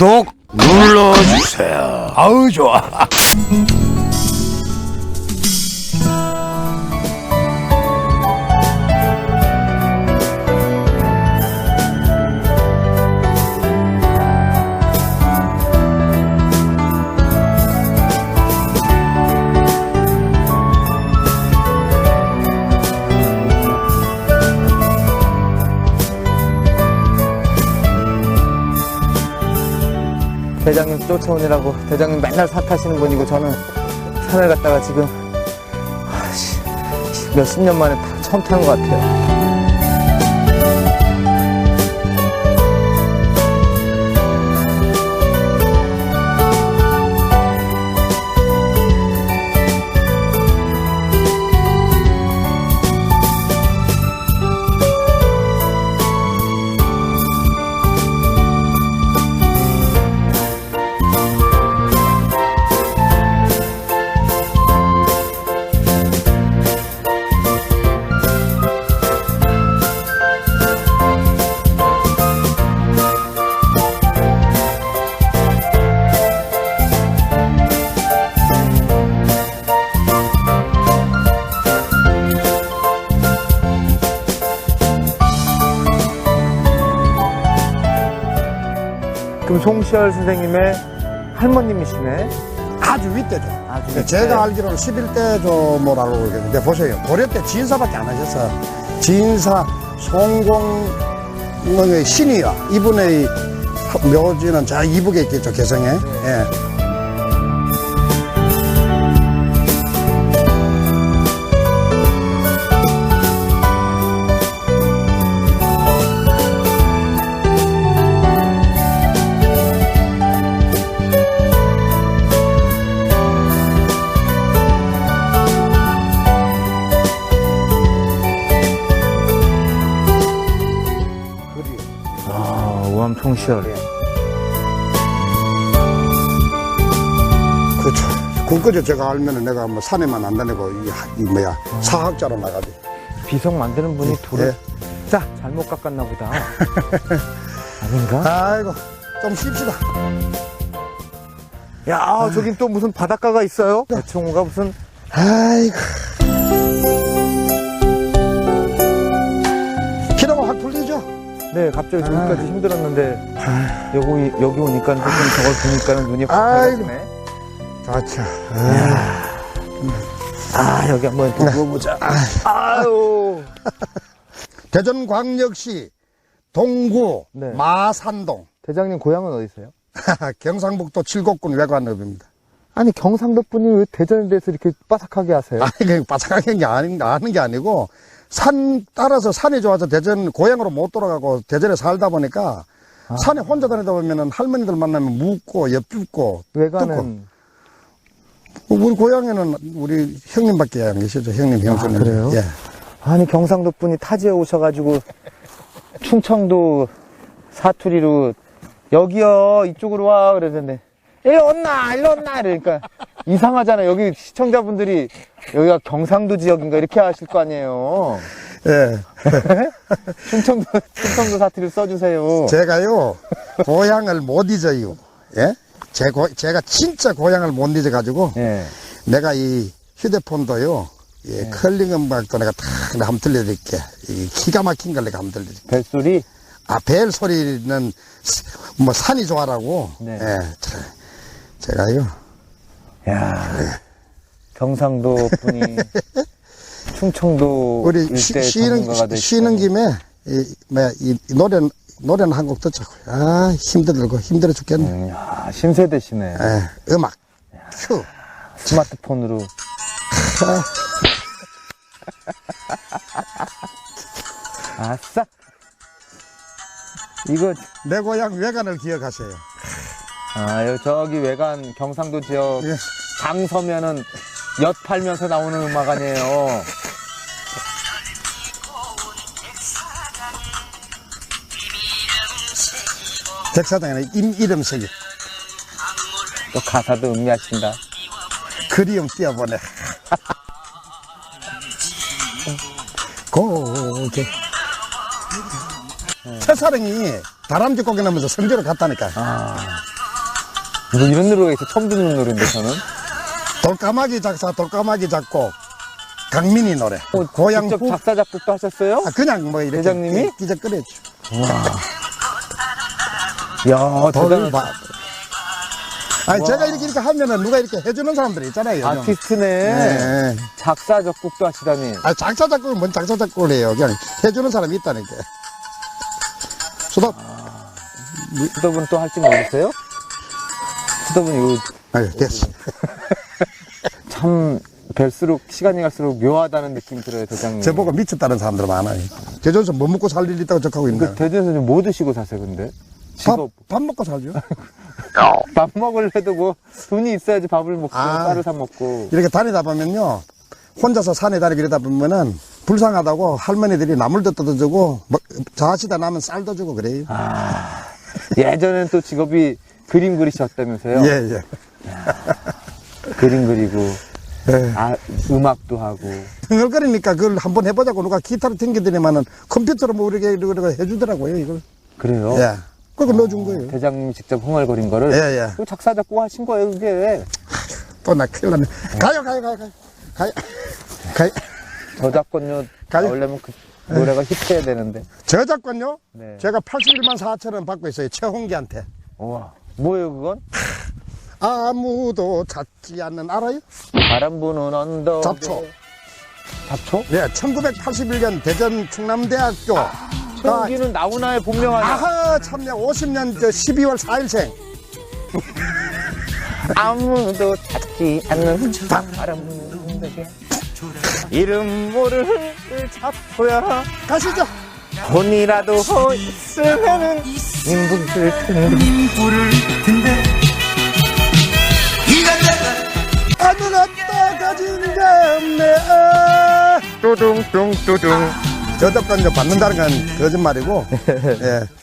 구독 눌러주세요. 아우 좋아. 대장님 쫓아오느라고 대장님 맨날 사 타시는 분이고 저는 산을 갔다가 지금 아씨, 몇십 년 만에 타- 처음 타는 것 같아요. 그럼 송시열 선생님의 할머님이시네. 아주 윗대죠. 아주 네, 윗대. 제가 알기로는 11대 조모라고 그러겠는데 보세요. 고려 때 진사밖에 안 하셨어요. 진사, 송공의 신이야. 이분의 묘지는 저 이북에 있겠죠, 개성에. 예. 아, 우암 송시열. 그렇죠. 그거죠. 제가 알면은 내가 뭐 산에만 안 다니고, 이, 하- 이 뭐야, 사학자로 나가지. 비석 만드는 분이 돌을 예. 자 잘못 깎았나 보다. 아닌가? 아이고, 좀 쉽시다. 야, 저긴 또 무슨 바닷가가 있어요? 대청호가 무슨 아이고. 네, 갑자기 저기까지 힘들었는데 여기 여기 오니까 조금 저걸 보니까는 눈이 확 아이고. 밝아지네. 좋죠. 아, 여기 한번 두고 보자. 아유. 대전광역시 동구 네. 마산동 대장님 고향은 어디세요? 경상북도 칠곡군 외관읍입니다. 아니 경상도 분이 왜 대전에 대해서 이렇게 빠삭하게 하세요? 아니 그냥 바삭하게 게 아닌 아는 게 아니고 산 따라서 산이 좋아서 대전 고향으로 못 돌아가고 대전에 살다 보니까 산에 혼자 다니다 보면은 할머니들 만나면 묻고 엿듣고 외가는 우리 고향에는 우리 형님밖에 안 계시죠. 형님 형수님. 아, 그래요? 예. 아니 경상도 분이 타지에 오셔가지고 충청도 사투리로 여기요 이쪽으로 와 그러는데. 일로 온나 일로 온나 이러니까 이상하잖아 여기 시청자분들이 여기가 경상도 지역인가 이렇게 하실 거 아니에요 예. 충청도 충청도 사투리 써주세요 제가요 고향을 못 잊어요 예? 제 고, 제가 진짜 고향을 못 잊어가지고 예. 내가 이 휴대폰도요, 예, 네. 컬링 음악도 내가 다 내가 한번 들려드릴게. 이 기가 막힌 걸 내가 한번 들려드릴게. 벨소리 아, 벨 소리는 스- 뭐 산이 좋아라고. 네. 예, 자, 제가요. 야 경상도 분이 충청도 우리 일대 쉬, 쉬- 쉬는. 김에, 이, 뭐야, 이, 이 노래, 노래는 한 곡 듣자고요. 아, 힘들고, 힘들어 죽겠네. 음, 야, 신세대시네 예, 음악. 큐. 스마트폰으로 아싸 이거 내 고향 외관을 기억하세요. 아 여기 저기 외관 경상도 지역 예. 장 서면은 엿 팔면서 나오는 음악 아니에요 백사장에는 임, 이름 색이. 또 가사도 음미하신다 그리움 띄어보내. 고개. 첫사랑이 다람쥐 고개 나면서 성주를 갔다니까. 아 뭐 이런 노래가 있어. 처음 듣는 노래인데, 저는. 돌까마귀 작사, 돌까마귀 작곡, 강민희 노래. 고향 직접 후, 작사, 작곡도 하셨어요? 아, 그냥 뭐 이렇게 대장님이? 끼적거렸죠. 이야, 돌을 대단 봐. 아니, 제가 이렇게 이렇게 하면은 누가 이렇게 해주는 사람들이 있잖아요. 아티스트네. 네. 작사, 작곡도 하시다니. 아, 작사 작곡은 뭔 작사 작곡을 해요. 그냥 해주는 사람이 있다니까. 수답. 수더분 또할 줄 모르세요? 수더분 이거 아유, 됐어. 참 뵐수록 시간이 갈수록 묘하다는 느낌 들어요 대장님. 제 보고 미쳤다는 사람들 많아요. 제주에서 뭐 먹고 살 일 있다고 적하고 그 있는데. 대전에서 좀뭐 드시고 사세요 근데? 밥, 직업 밥 먹고 살죠. 밥 먹을래도 뭐 돈이 있어야지 밥을 먹고 아. 쌀을 사 먹고. 이렇게 다니다 보면요. 혼자서 산에 다니고 이러다 보면은 불쌍하다고 할머니들이 나물도 뜯어주고 뭐, 자시다 나면 쌀도 주고 그래요. 예전엔 또 직업이 그림 그리셨다면서요? 예, 예. 그림 그리고 예. 아 음악도 하고. 흥얼거리니까 그걸 한번 해보자고 누가 기타를 튕기더니만은 컴퓨터로 뭐 이렇게 이렇게 해주더라고요, 이걸. 그래요? 예. 그거 넣어준 거예요. 대장님이 직접 흥얼거린 거를 예, 예. 그 작사 작곡 하신 거예요 그게. 또 나 큰일 났네. 가요, 가요, 가요, 가요. 가요. 가요. 저작권료 가요. 나오려면 그 노래가 힙해야 되는데. 저작권요? 네. 제가 81만 4천 원 받고 있어요. 최홍기한테. 우와. 뭐예요 그건? 아무도 찾지 않는 알아요? 바람 부는 언덕. 잡초. 잡초? 네, 1981년 대전 충남대학교. 최기는 나훈아의 본명 아니야? 아하, 참내 50년 저 12월 4일생. 아무도 찾지 않는 바람 부는 언덕에 이름 모를 잡초야 가시죠. 돈이라도 있으면은 인분들 텐데 아무것도 가진 게 없네. 아. 뚜둥 뚱뚜둥 저작권료 받는다는 건 거짓말이고. 예.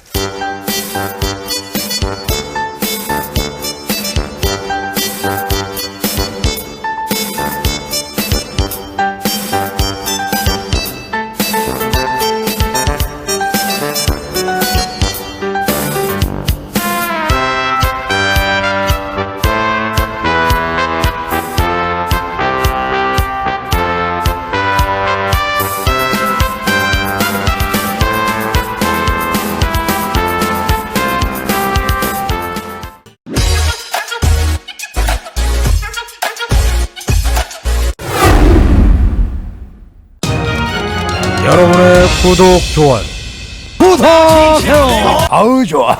구독, 좋아요. 부탁해요. 아우, 좋아.